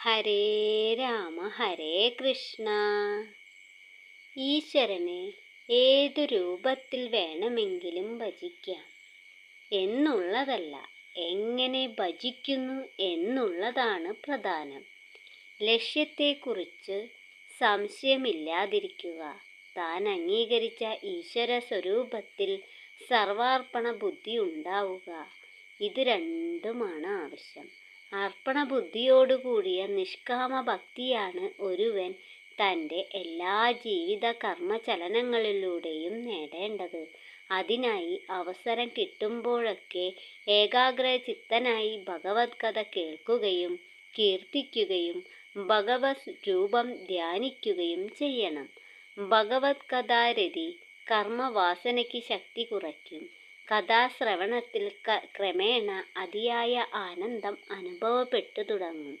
ഹരേ രാമ ഹരേ കൃഷ്ണ. ഈശ്വരനെ ഏതു രൂപത്തിൽ വേണമെങ്കിലും ഭജിക്കാം. എന്നുള്ളതല്ല എങ്ങനെ ഭജിക്കുന്നു എന്നുള്ളതാണ് പ്രധാനം. ലക്ഷ്യത്തെക്കുറിച്ച് സംശയമില്ലാതിരിക്കുക. താൻ അംഗീകരിച്ച ഈശ്വര സ്വരൂപത്തിൽ സർവാർപ്പണ ബുദ്ധി ഉണ്ടാവുക. ഇത് രണ്ടുമാണ് ആവശ്യം. അർപ്പണ ബുദ്ധിയോടുകൂടിയ നിഷ്കാമ ഭക്തിയാണ് ഒരുവൻ തന്റെ എല്ലാ ജീവിത കർമ്മചലനങ്ങളിലൂടെയും നേടേണ്ടത്. അതിനായി അവസരം കിട്ടുമ്പോഴൊക്കെ ഏകാഗ്രചിത്തനായി ഭഗവത് കഥ കേൾക്കുകയും കീർത്തിക്കുകയും ഭഗവത് രൂപം ധ്യാനിക്കുകയും ചെയ്യണം. ഭഗവത് കഥാരതി കർമ്മവാസനയ്ക്ക് ശക്തി കുറയ്ക്കും. കഥാശ്രവണത്തിൽ ക്രമേണ അതിയായ ആനന്ദം അനുഭവപ്പെട്ടു തുടങ്ങും.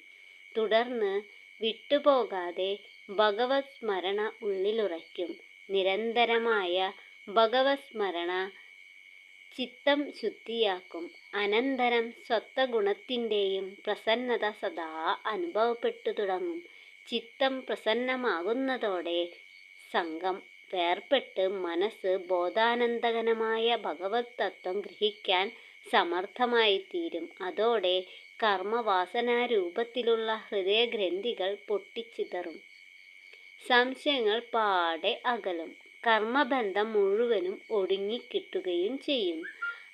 തുടർന്ന് വിട്ടുപോകാതെ ഭഗവത് സ്മരണ ഉള്ളിലുറയ്ക്കും. നിരന്തരമായ ഭഗവത് സ്മരണ ചിത്തം ശുദ്ധിയാക്കും. അനന്തരം സ്വത്വഗുണത്തിന്റെയും പ്രസന്നത സദാ അനുഭവപ്പെട്ടു തുടങ്ങും. ചിത്തം പ്രസന്നമാകുന്നതോടെ സംഘം വേർപെട്ട് മനസ്സ് ബോധാനന്ദകനമായ ഭഗവത് തത്വം ഗ്രഹിക്കാൻ സമർത്ഥമായിത്തീരും. അതോടെ കർമ്മവാസനാരൂപത്തിലുള്ള ഹൃദയഗ്രന്ഥികൾ പൊട്ടിച്ചിതറും. സംശയങ്ങൾ പാടെ അകലും. കർമ്മബന്ധം മുഴുവനും ഒടുങ്ങിക്കിട്ടുകയും ചെയ്യും.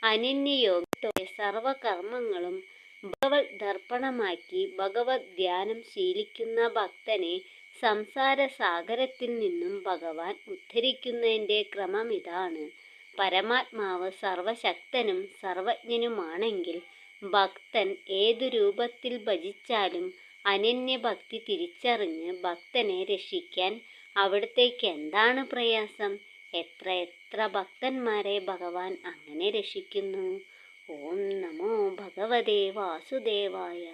അനന്യയോഗത്തോടെ സർവകർമ്മങ്ങളും ഭഗവത് ദർപ്പണമാക്കി ഭഗവത് ധ്യാനം ശീലിക്കുന്ന ഭക്തനെ സംസാര സാഗരത്തിൽ നിന്നും ഭഗവാൻ ഉദ്ധരിക്കുന്നതിന്റെ ക്രമം ഇതാണ് പരമാത്മാവ് സർവശക്തനും സർവജ്ഞനുമാണെങ്കിൽ ഭക്തൻ ഏതു രൂപത്തിൽ ഭജിച്ചാലും അനന്യഭക്തി തിരിച്ചറിഞ്ഞ് ഭക്തനെ രക്ഷിക്കാൻ അവിടത്തേക്ക് എന്താണ് പ്രയാസം? എത്ര എത്ര ഭക്തന്മാരെ ഭഗവാൻ അങ്ങനെ രക്ഷിക്കുന്നു? ഓം നമോ ഭഗവതേ വാസുദേവായ.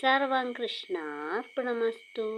സർവം കൃഷ്ണാർപ്പണമസ്തു.